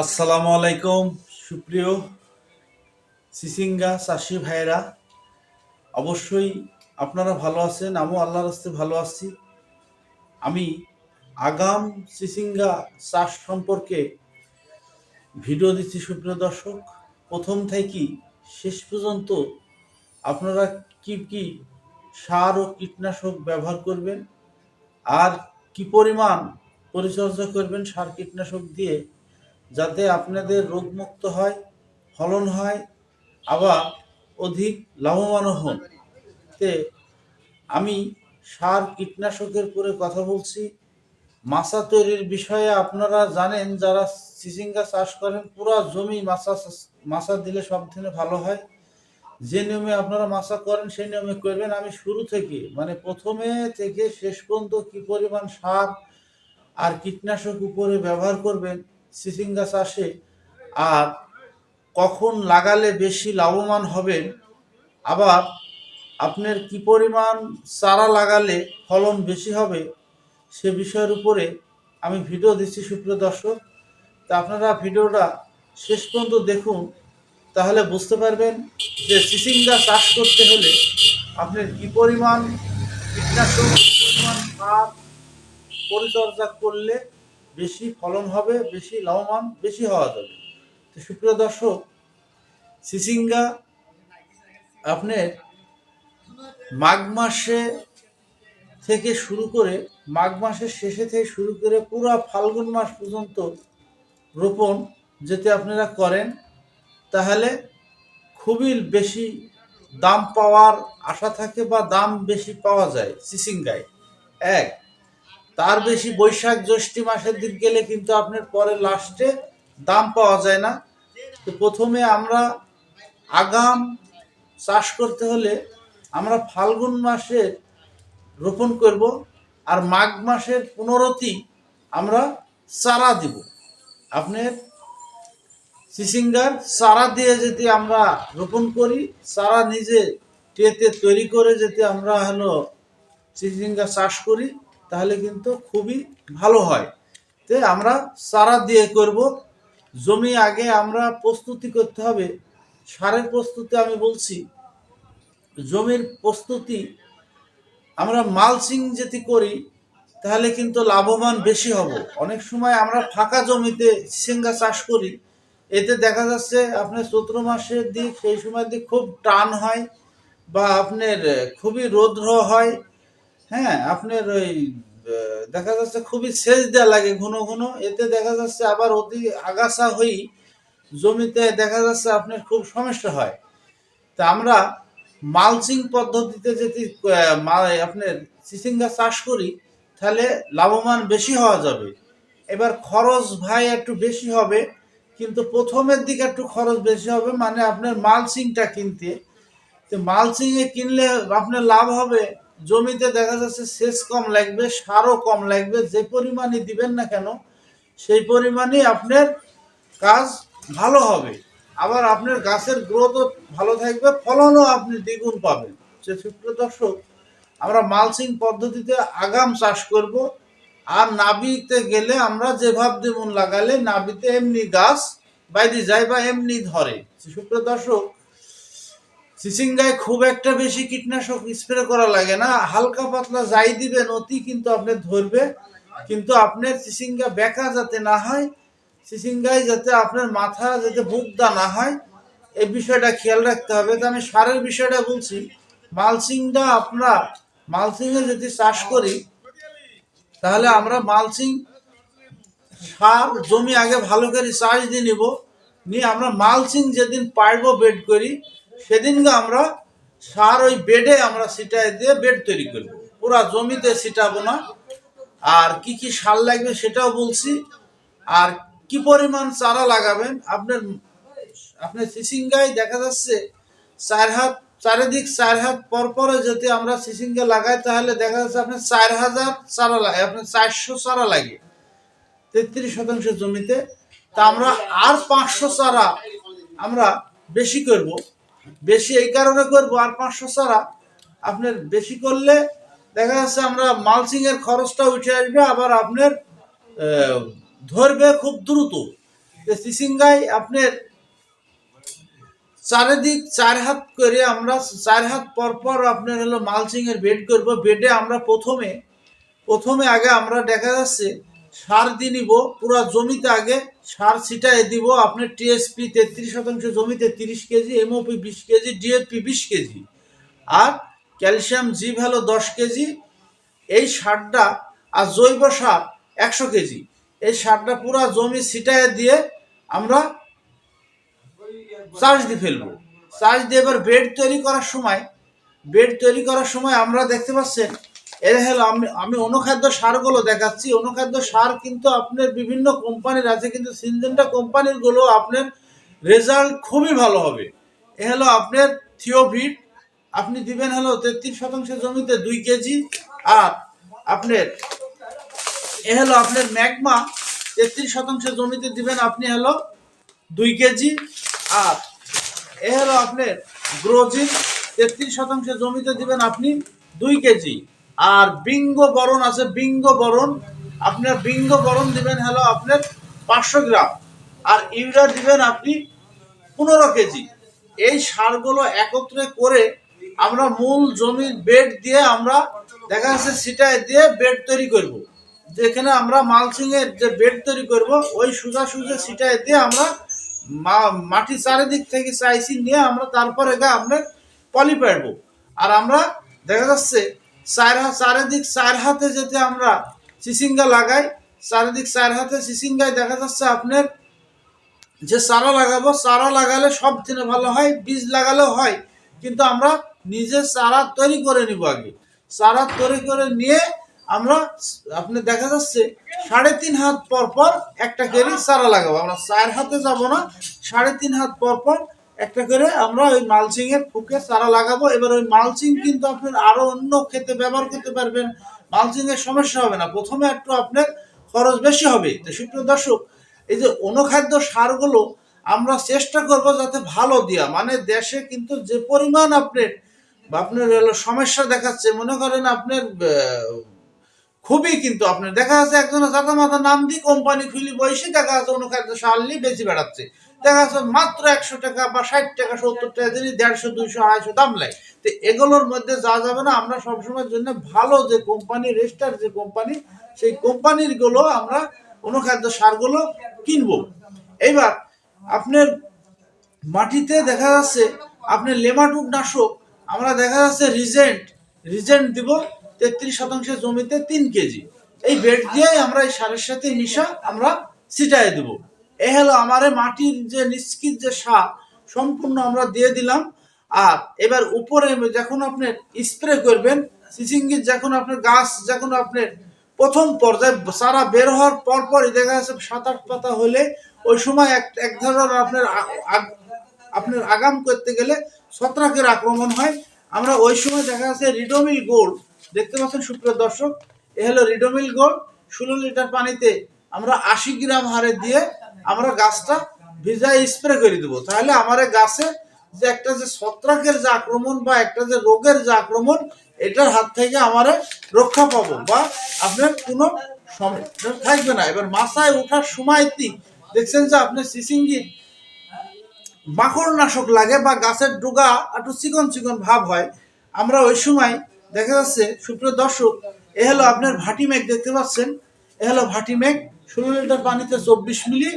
আসসালামু আলাইকুম, সুপ্রিয় সিসিঙ্গা চাষি ভাইরা অবশ্যই আপনারা ভালো আছেন, আমিও আল্লাহর রাস্তে ভালো আছি। আমি আগাম সিসিঙ্গা চাষ সম্পর্কে ভিডিও দিচ্ছি, সুপ্রিয় দর্শক। প্রথম থেকেই শেষ পর্যন্ত আপনারা কি কি সার ও কীটনাশক ব্যবহার করবেন, আর কি পরিমাণ পরিচর্যা করবেন সার কীটনাশক দিয়ে যাতে আপনাদের রোগমুক্ত হয়, ফলন হয়, আবার অধিক লাভবানও হন। তে আমি সার, কীটনাশকের পরে কথা বলছি। মাছা তৈরির বিষয়ে আপনারা জানেন, যারা চিচিঙ্গা চাষ করেন, পুরো জমি মাছা মাছা দিলে সব থেকে ভালো হয়। যে নিয়মে আপনারা মাছা করেন, সেই নিয়মে করবেন। আমি শুরু থেকে মানে প্রথমে থেকে শেষ পর্যন্ত কি পরিমাণ সার আর কীটনাশক উপরে ব্যবহার করবেন চিচিঙ্গা চাষে। আর কখন লাগালে বেশি লাভবান হবেন? আবার আপনার কি পরিমাণ চারা লাগালে ফলন বেশি হবে? সে বিষয়ের উপরে আমি ভিডিও দিচ্ছি, সুপ্রিয় দর্শক। তা আপনারা ভিডিওটা শেষ পর্যন্ত দেখুন, তাহলে বুঝতে পারবেন যে চিচিঙ্গা চাষ করতে হলে আপনার কি পরিমাণ কীটনাশক পরিমাণ সার পরিচর্যা করলে বেশি ফলন হবে, বেশি লাভবান, বেশি হওয়া যাবে। তো সুপ্রিয় দর্শক, সিসিঙ্গা আপনার মাঘ মাসে থেকে শুরু করে, মাঘ মাসের শেষে থেকে শুরু করে পুরো ফাল্গুন মাস পর্যন্ত রোপণ যদি আপনারা করেন, তাহলে খুবই বেশি দাম পাওয়ার আশা থাকে বা দাম বেশি পাওয়া যায় সিসিঙ্গায়। এক তার বেশি বৈশাখ জ্যৈষ্ঠী মাসের দিক গেলে কিন্তু আপনার পরে লাস্টে দাম পাওয়া যায় না। তো প্রথমে আমরা আগাম চাষ করতে হলে আমরা ফাল্গুন মাসে রোপণ করব আর মাঘ মাসের পনেরোতেই আমরা চারা দিব। আপনার সিসিঙ্গার চারা দিয়ে যদি আমরা রোপণ করি, চারা নিজে টেতে তৈরি করে যদি আমরা হলো চিচিঙ্গা চাষ করি তাহলে কিন্তু খুবই ভালো হয়। তে আমরা চারা দিয়ে করব। জমি আগে আমরা প্রস্তুতি করতে হবে। সারের প্রস্তুতি আমি বলছি। জমির প্রস্তুতি আমরা মালচিং যদি করি, তাহলে কিন্তু লাভবান বেশি হব। অনেক সময় আমরা ফাঁকা জমিতে সিঙ্গা চাষ করি। এতে দেখা যাচ্ছে আপনার চৈত্র মাসের দিক, সেই সময় দিক খুব টান হয় বা আপনার খুবই রৌদ্র হয়। হ্যাঁ আপনার ওই দেখা যাচ্ছে খুবই সেচ দেওয়া লাগে ঘন ঘন। এতে দেখা যাচ্ছে আবার অতি আগাছা হই জমিতে দেখা যাচ্ছে আপনার খুব সমস্যা হয়। তা আমরা মালচিং পদ্ধতিতে যদি আপনার চিচিঙ্গা চাষ করি, তাহলে লাভবান বেশি হওয়া যাবে। এবার খরচ ভাই একটু বেশি হবে, কিন্তু প্রথমের দিকে একটু খরচ বেশি হবে মানে আপনার মালচিংটা কিনতে। তো মালচিং এ কিনলে আপনার লাভ হবে জমিতে দেখা যাচ্ছে সেচ কম লাগবে, সারও কম লাগবে, যে পরিমাণে দিবেন না কেন, সেই পরিমাণে আপনার কাজ ভালো হবে। আবার আপনার গাছের গ্রোথও ভালো থাকবে, ফলনও আপনি দ্বিগুণ পাবেন। যে সুপ্রিয় দর্শক, আমরা মালচিং পদ্ধতিতে আগাম চাষ করব, আর নাবিতে গেলে আমরা যেভাবে দেবুন লাগালে নাবিতে এমনি গাছ বাইরে যায় বা এমনি ধরে। সুপ্রিয় দর্শক চিচিঙ্গায় খুব একটা বেশি কীটনাশক স্প্রে করা লাগে না। হালকা পাতলা যাই দিবেন, অতি কিন্তু আপনি ধরবে। কিন্তু আপনার চিচিঙ্গা বেকা যাতে না হয় চিচিঙ্গায় যাতে আপনার মাথা যাতে বুকদা না হয়, এই বিষয়টা খেয়াল রাখতে হবে। তো আমি সারের বিষয়টা বলছি মালচিংটা আমরা মালচিংয়ে যদি চাষ করি, তাহলে আমরা মালচিং সার জমি আগে ভালো করে চাষ দিয়ে নিব। নিয়ে আমরা মালচিং যেদিন পারব বেড করি সেদিনকে আমরা সার ওই বেডে আমরা সিটাই দিয়ে বেড তৈরি করব। পুরা জমিতে সিটাবো না। আর কি কি সার লাগবে সেটাও বলছি। আর কি পরিমাণ চারা লাগাবেন, আপনার আপনার সিসিঙ্গায় দেখা যাচ্ছে চার হাত, চারিদিক চার হাত পর পরে যদি আমরা সিসিঙ্গা লাগাই, তাহলে দেখা যাচ্ছে আপনার চার হাজার চারা লাগে, আপনার চারশো চারা লাগে। তেত্রিশ শতাংশ জমিতে। তা আমরা আর পাঁচশো চারা আমরা বেশি করব। বেশি এই কারণে করব, আর পাঁচশো ছাড়া আপনার বেশি করলে দেখা যাচ্ছে আমরা মালচিং এর খরচটা উঠে আসবে, আবার আপনার ধরবে খুব দ্রুত। সিসিঙ্গায় আপনার চারিদিক চার হাত করে আমরা চার হাত পর পর আপনার হলো মালচিং এর বেড করব। বেডে আমরা প্রথমে প্রথমে আগে আমরা দেখা যাচ্ছে সার দিয়ে নিব, পুরো জমিতে আগে সার ছিটায় দিব, আপনার টিএসপি তেত্রিশ শতাংশ জমিতে তিরিশ কেজি এমওপি বিশ কেজি ডিএপি বিশ কেজি। আর ক্যালসিয়াম জি ভ্যালো দশ কেজি, এই সারটা আর জৈব সার একশো কেজি। এই সারটা পুরো জমি ছিটায় দিয়ে আমরা চার্জ দিয়ে ফেলব। চার্জ দিয়ে এবার বেড তৈরি করার সময়, বেড তৈরি করার সময় আমরা দেখতে পাচ্ছেন এর হলো আমি আমি অনুখাদ্য সারগুলো দেখাচ্ছি। অনুখাদ্য সার কিন্তু আপনার বিভিন্ন কোম্পানির আছে, কিন্তু সিনজেন্টা কোম্পানিরগুলো আপনার রেজাল্ট খুবই ভালো হবে। এ হলো আপনার থিওভিট আপনি দিবেন হলো তেত্রিশ শতাংশ জমিতে দুই কেজি, আর আপনার, এ হলো আপনার ম্যাগমা, তেত্রিশ শতাংশ জমিতে দিবেন আপনি হলো দুই কেজি, আর এ হলো আপনার গ্রোজিন, তেত্রিশ শতাংশ জমিতে দিবেন আপনি দুই কেজি। আর বিঙ্গ বরণ আছে বিঙ্গ বরণ। আপনার বিঙ্গ বরণ দিবেন হলো আপনার পাঁচশো গ্রাম। আর ইউরিয়া দিবেন আপনি পনেরো কেজি। এই সারগুলো একত্রে করে আমরা মূল জমির বেড দিয়ে আমরা দেখা যাচ্ছে সিটায় দিয়ে বেড তৈরি করব। যেখানে আমরা মালচিং এর যে বেড তৈরি করব, ওই সোজা সোজা সিটায় দিয়ে আমরা মাটি চারিদিক থেকে চাইছি নিয়ে আমরা তারপরে গা আমরা পলি পাড়বো আর আমরা দেখা যাচ্ছে চার চারিদিক চার হাতে যেতে আমরা সিসিঙ্গা লাগাই, চারিদিক চার হাতে সিসিঙ্গায় দেখা যাচ্ছে আপনার যে চারা লাগাবো, চারা লাগালে সব দিনে ভালো হয়, বীজ লাগালেও হয়। কিন্তু আমরা নিজে চারা তৈরি করে নিব আগে। চারা তৈরি করে নিয়ে আমরা আপনি দেখা যাচ্ছে সাড়ে তিন হাত পর পর একটা করে চারা লাগাবো। আমরা চার হাতে যাব না, সাড়ে তিন হাত পর পর একটা করে আমরা ওই মালচিং এর ফুকে চারা লাগাবো। এবার ওই মালচিং কিন্তু আপনার আরও অন্য ক্ষেত্রে ব্যবহার করতে পারবেন। মালচিং এর সমস্যা হবে না। প্রথমে একটু আপনার খরচ বেশি হবে। তো সুপ্রিয় দর্শক, এই যে অনুখাদ্য সারগুলো আমরা চেষ্টা করব যাতে ভালো দেওয়া। মানে দেশে কিন্তু যে পরিমাণ আপনার আপনার সমস্যা দেখাচ্ছে, মনে করেন আপনার খুবই কিন্তু আপনার দেখা যাচ্ছে একজন জাতা মাথা নাম দিয়ে কোম্পানি খুলি বসে দেখা যাচ্ছে অনুখাদ্য সার নিয়ে বেশি বেড়াচ্ছে। দেখা যাচ্ছে মাত্র একশো টাকা বা ষাট টাকা, সত্তর টাকা দিলে দেড়শো, দুইশো, আড়াইশো দাম নেয়। তো এগুলোর মধ্যে যা যাবে না, আমরা সবসময়ের জন্য ভালো যে কোম্পানি রেজিস্টার যে কোম্পানি সেই কোম্পানিরগুলো আমরা অনুখাদ্য সারগুলো কিনবো। এইবার আপনার মাটিতে দেখা যাচ্ছে, আপনার লেমাটুক নাশক আমরা দেখা যাচ্ছে রিজেন্ট রিজেন্ট দিব তেত্রিশ শতাংশ জমিতে তিন কেজি। এই বেড দিয়ে আমরা এই সারের সাথে মিশা আমরা ছিটাই দেব। এ হলো আমার মাটির যে নিষ্কিত যে সার, সম্পূর্ণ আমরা দিয়ে দিলাম। আর এবার উপরে যখন আপনি স্প্রে করবেন, সিসিঙ্গির যখন আপনার গাছ যখন আপনার প্রথম পর্যায়ে সারা বের হওয়ার পর পরই দেখা যাচ্ছে সাত আট পাতা হলে ওই সময় এক এক ধরনের আপনার আপনার আগাম করতে গেলে ছত্রাকের আক্রমণ হয়। আমরা ওই সময় দেখা যাচ্ছে রিডোমিল গোল্ড দেখতে পাচ্ছেন সুপ্রিয় দর্শক, এ হলো রিডোমিল গোল্ড। ষোলো লিটার পানিতে আমরা আশি গ্রাম হারে দিয়ে আমরা গাছটা ভিজায় স্প্রে করে দেবো। তাহলে আমার গাছে যে একটা যে ছত্রাকের যে আক্রমণ বা একটা যে রোগের যে আক্রমণ, এটার হাত থেকে আমার রক্ষা পাবো বা আপনার কোনো সমস্যা থাকবে না। এবার মাথায় ওঠার সময় দেখছেন যে আপনার সিসিঙ্গির মাকড় নাশক লাগে বা গাছের ডুগা একটু চিকন চিকন ভাব হয়। আমরা ওই সময় দেখা যাচ্ছে, সুপ্রিয় দর্শক, এ হলো আপনার ভাটি মেঘ, দেখতে পাচ্ছেন? এ হলো ভাটি মেঘ, ষোলো লিটার পানিতে চব্বিশ মিলি,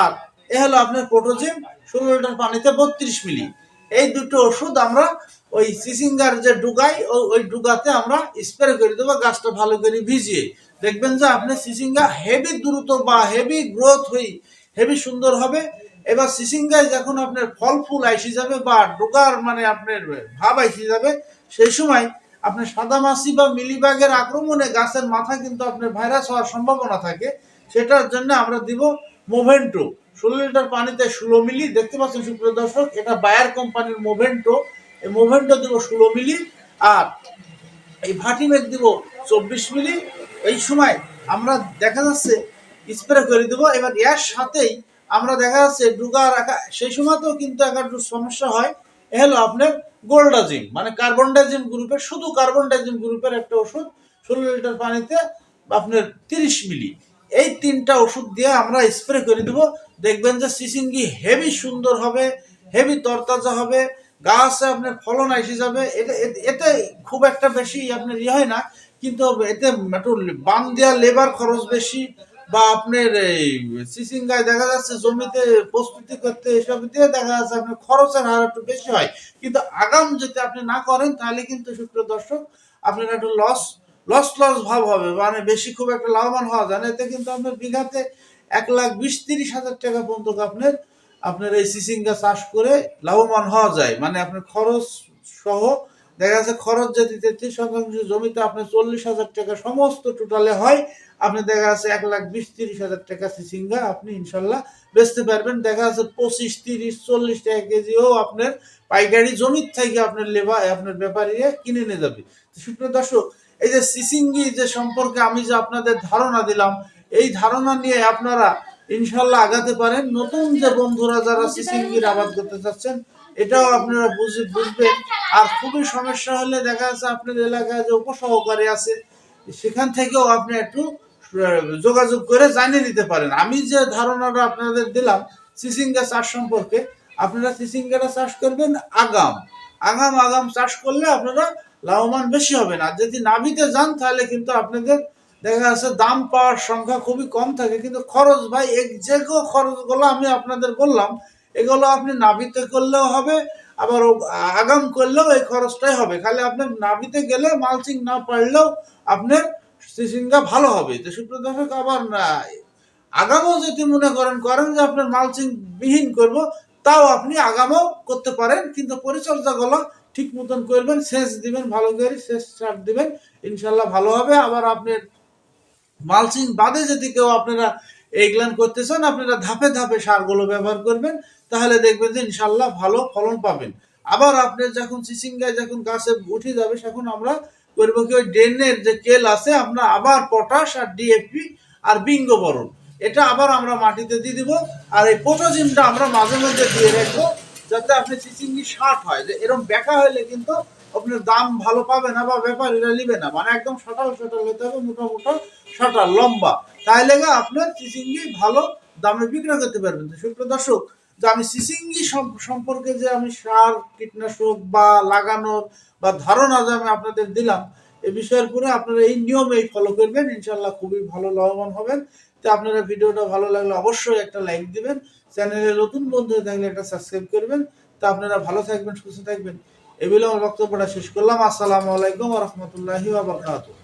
আর এ হলো আপনার পোটোজিম ষোলো লিটার পানিতে বত্রিশ মিলি। এই দুটো ওষুধ আমরা ওই সিসিঙ্গার যে ডুগাই ওই ডুগাতে আমরা স্প্রে করে দেবো, গাছটা ভালো করে ভিজিয়ে। দেখবেন যে আপনার সিসিঙ্গা হেভি দ্রুত বা হেভি গ্রোথ হই হেভি সুন্দর হবে। এবার সিসিঙ্গায় যখন আপনার ফল ফুল আইসি যাবে বা ডোকার মানে আপনার ভাব আইসি যাবে, সেই সময় আপনার সাদা সাদামাছি বা মিলিবাগের আক্রমণে গাছের মাথা কিন্তু আপনার ভাইরাস হওয়ার সম্ভাবনা থাকে, সেটার জন্য আমরা দিব মোভেন্টো ষোলো লিটার পানিতে ষোলো মিলি, দেখতে পাচ্ছেন সুপ্রিয় দর্শক, এটা বায়ার কোম্পানির মোভেন্টো এই মোভেন্টো দেবো ষোলো মিলি, আর এই ভাটিমেক দিব চব্বিশ মিলি। এই সময় আমরা দেখা যাচ্ছে স্প্রে করে দেবো, এবার এর সাথেই আমরা দেখা যাচ্ছে ডুগা রাখা, সেই সময়তেও কিন্তু একটু সমস্যা হয়। এ হলো আপনার গোল্ডাজিম মানে কার্বন ডাইজিম গ্রুপের শুধু কার্বন ডাইজিম গ্রুপের একটা ওষুধ, ষোলো লিটার পানিতে আপনার তিরিশ মিলি। এই তিনটা ওষুধ দিয়ে আমরা স্প্রে করে দেবো। দেখবেন যে সিসিঙ্গি হেভি সুন্দর হবে, হেভি তরতাজা হবে, গাছে আপনার ফলন এসে যাবে। এটা এতে- এতে খুব একটা বেশি আপনার ইয়ে হয় না, কিন্তু এতে একটু বান দেওয়া লেবার খরচ বেশি বা আপনার এই সিসিঙ্গায় দেখা যাচ্ছে জমিতে প্রস্তুতি করতে এসব দিয়ে দেখা যাচ্ছে আপনার খরচের হার একটু বেশি হয়। কিন্তু আগাম যদি আপনি না করেন, তাহলে কিন্তু সুপ্রিয় দর্শক, আপনার একটু লস লস লস ভাব হবে। মানে বেশি খুব একটা লাভবান হওয়া যায় না। এতে কিন্তু আপনার বিঘাতে এক লাখ বিশ তিরিশ হাজার টাকা পর্যন্ত আপনার আপনার এই সিসিঙ্গা চাষ করে লাভবান হওয়া যায়। মানে আপনার খরচ সহ দেখা যাচ্ছে খরচ যদি তেত্রিশ শতাংশ জমিতে আপনার চল্লিশ হাজার টাকা সমস্ত টোটালে হয়। আপনি দেখা যাচ্ছে এক লাখ বিশ, তিরিশ হাজার টাকা সিসিঙ্গা আপনি ইনশাল্লাহ বেচতে পারবেন। দেখা যাচ্ছে পঁচিশ, তিরিশ, চল্লিশ টাকা কেজিও আপনার পাইকারি জমির থেকে আপনার লেবার আপনার ব্যাপারীরা কিনে নিয়ে যাবে। সুপ্রিয় দর্শক, এই যে সিসিঙ্গি যে সম্পর্কে আমি যে আপনাদের ধারণা দিলাম, এই ধারণা নিয়ে আপনারা ইনশাল্লাহ আগাতে পারেন। নতুন যে বন্ধুরা যারা সিসিঙ্গির আবাদ করতে চাচ্ছেন এটাও আপনারা বুঝে বুঝবেন। আর খুবই সমস্যা হলে দেখা যাচ্ছে আপনার এলাকায় যে উপসহকারী আছে, সেখান থেকেও আপনি একটু যোগাযোগ করে জানিয়ে নিতে পারেন। আমি যে ধারণাটা আপনাদের দিলাম, সিসিঙ্গা চাষ সম্পর্কে, আপনারা সিসিঙ্গাটা চাষ করবেন আগাম। আগাম আগাম চাষ করলে আপনারা লাভবান বেশি হবে না যদি নাভিতে যান, তাহলে কিন্তু আপনাদের দেখা যাচ্ছে দাম পাওয়ার সংখ্যা খুবই কম থাকে। কিন্তু খরচ ভাই, এক যে খরচগুলো আমি আপনাদের বললাম এগুলো আপনি নাভিতে করলেও হবে, আবার আগাম করলেও এই খরচটাই হবে। খালি আপনার নাভিতে গেলে মালচিং না পারলেও আপনার সিসিঙ্গা ভালো হবে। তো সুপ্রিয় দর্শক আবার আগামও যদি মনে করেন করেন যে আপনার মালচিং বিহীন করব, তাও আপনি আগামও করতে পারেন, কিন্তু পরিচর্যাগুলো ঠিক মতন করবেন, শেষ দিবেন, ভালো করে শেষ সার দিবেন, ইনশাল্লাহ ভালো হবে। আবার আপনার মালচিং বাদে যদি কেউ আপনারা এইগুলান করতে চান, আপনারা ধাপে ধাপে সারগুলো ব্যবহার করবেন। তাহলে দেখবেন যে ইনশাল্লাহ ভালো ফলন পাবেন। আবার আপনার যখন চিচিঙ্গায় যখন গাছে উঠে যাবে, তখন আমরা করব কি ওই ড্রেনের যে কেল আছে, আমরা আবার পটাশ আর ডিএপি আর বিঙ্গ বরণ। এটা আবার আমরা মাটিতে দিয়ে দিব আর এই পোটোজিনটা আমরা মাঝে মধ্যে দিয়ে রাখব যাতে আপনি চিচিঙ্গি শার্ট হয়। যে এরকম বেঁকা হলে কিন্তু আপনার দাম ভালো পাবে না বা ব্যাপারীরা নিবে না। মানে একদম সটাল সটাল হতে হবে, মোটা মোটা সটাল, লম্বা। তাহলে গা আপনার চিচিঙ্গি ভালো দামে বিক্রয় করতে পারবেন। সুপ্রিয় দর্শক যে আমি সিসিঙ্গি সম- সম্পর্কে যে আমি সার, কীটনাশক বা লাগানোর বা ধারণা যে আমি আপনাদের দিলাম, এ বিষয়ের উপরে আপনারা এই নিয়মেই ফলো করবেন। ইনশাল্লাহ খুবই ভালো, লাভবান হবেন। তো আপনারা ভিডিওটা ভালো লাগলে অবশ্যই একটা লাইক দিবেন। চ্যানেলে নতুন বন্ধু হয়ে থাকলে একটা সাবস্ক্রাইব করবেন। তো আপনারা ভালো থাকবেন, সুস্থ থাকবেন। এই বলে আমার বক্তব্যটা শেষ করলাম। আসসালামু আলাইকুম রহমতুল্লাহি ওয়া বারাকাতুহু।